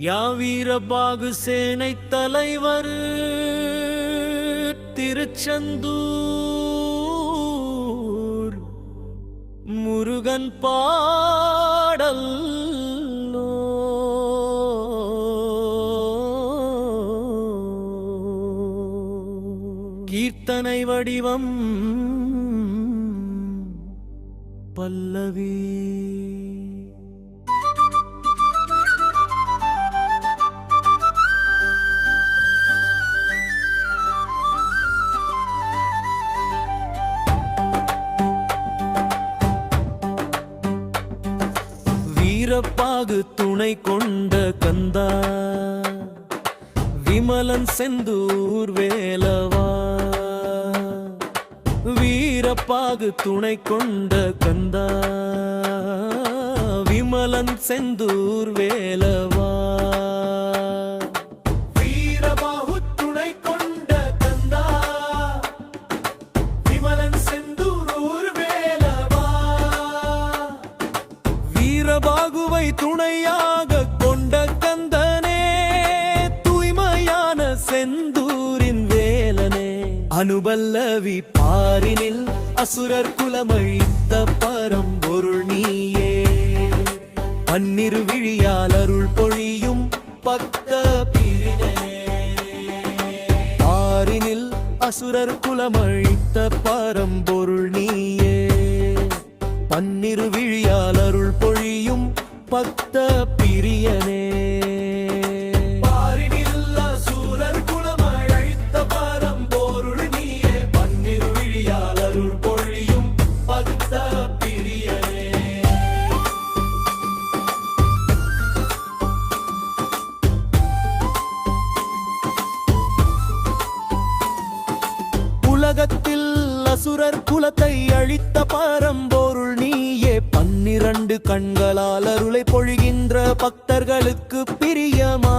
யாவீரபாகு சேனை தலைவர் திருச்செந்தூர். முருகன் பாடல் கீர்த்தனை வடிவம் பல்லவி. வீரப்பாகு துணை கொண்ட கந்தா. விமலன் செந்தூர் வேலவா. வீரப்பாகு துணை கொண்ட கந்தா. விமலன் செந்தூர் வேலவா. செந்தூரின் வேலனே. அனுபல்லவி பாரினில் அசுரர் குலமழித்த பரம்பொருள் நீயே. பன்னிரு விழியால் அருள் பொழியும் பக்த பாரினில் அசுரர் குலமழித்த பரம்பொருள் நீயே. பன்னிரு விழியால் அருள் பொழியும் பக்த பிரியனே. அசுரர் குலத்தை அழித்த பாரம்போருள் நீயே பன்னிரண்டு கண்களால் அருளை பொழிகின்ற பக்தர்களுக்கு பிரியமானவனே.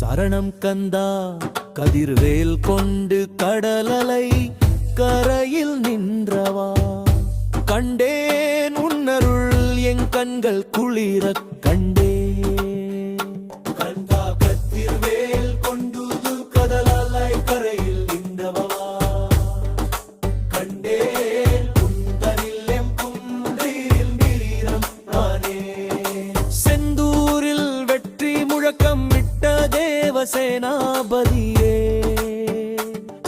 சரணம் கந்தா கதிர்வேல் கொண்டு கடலலை கரையில் நின்றவா. கண்டேன் உன்னருள் என் கண்கள் குளிரக் தேவசேனாபதியே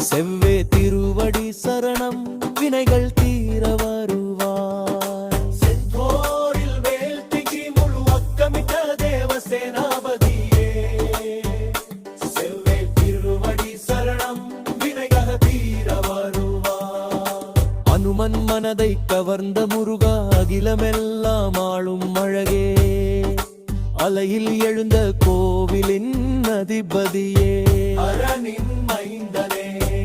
செவ்வே திருவடி சரணம் வினைகள் தீர வருவாய் செந்தூரில் வேல்திகி முழு அக்கமிட்ட தேவசேனாபதியே செவ்வே திருவடி சரணம் வினைகள் தீர வருவாய் அனுமன் மனதை கவர்ந்த முருகா அகிலமெல்லாம் ஆளும் அழகே. அலையில் எழுந்த கோவிலின் அதிபதியே.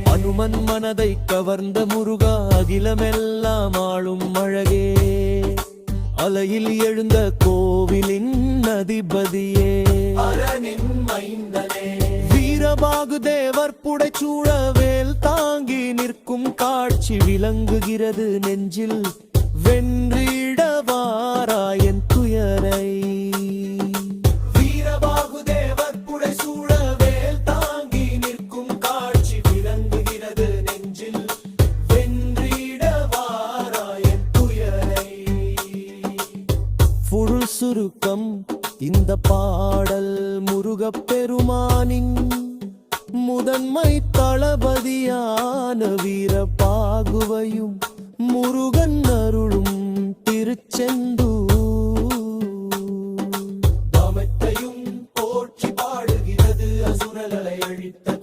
அனுமன் மனதை கவர்ந்த முருகா அகிலமெல்லாம் ஆளும் அழகே. அலையில் எழுந்த கோவிலின் அதிபதியே. வீரபாகு தேவர் புடைச்சூழ வேல் தாங்கி நிற்கும் காட்சி விளங்குகிறது நெஞ்சில். வென்றிடவாராயன் துயரை. முகப்பெருமானின் முதன்மை தளபதியான வீர பாகுவையும் முருகன் அருளும் திருச்செந்தூர். அழித்த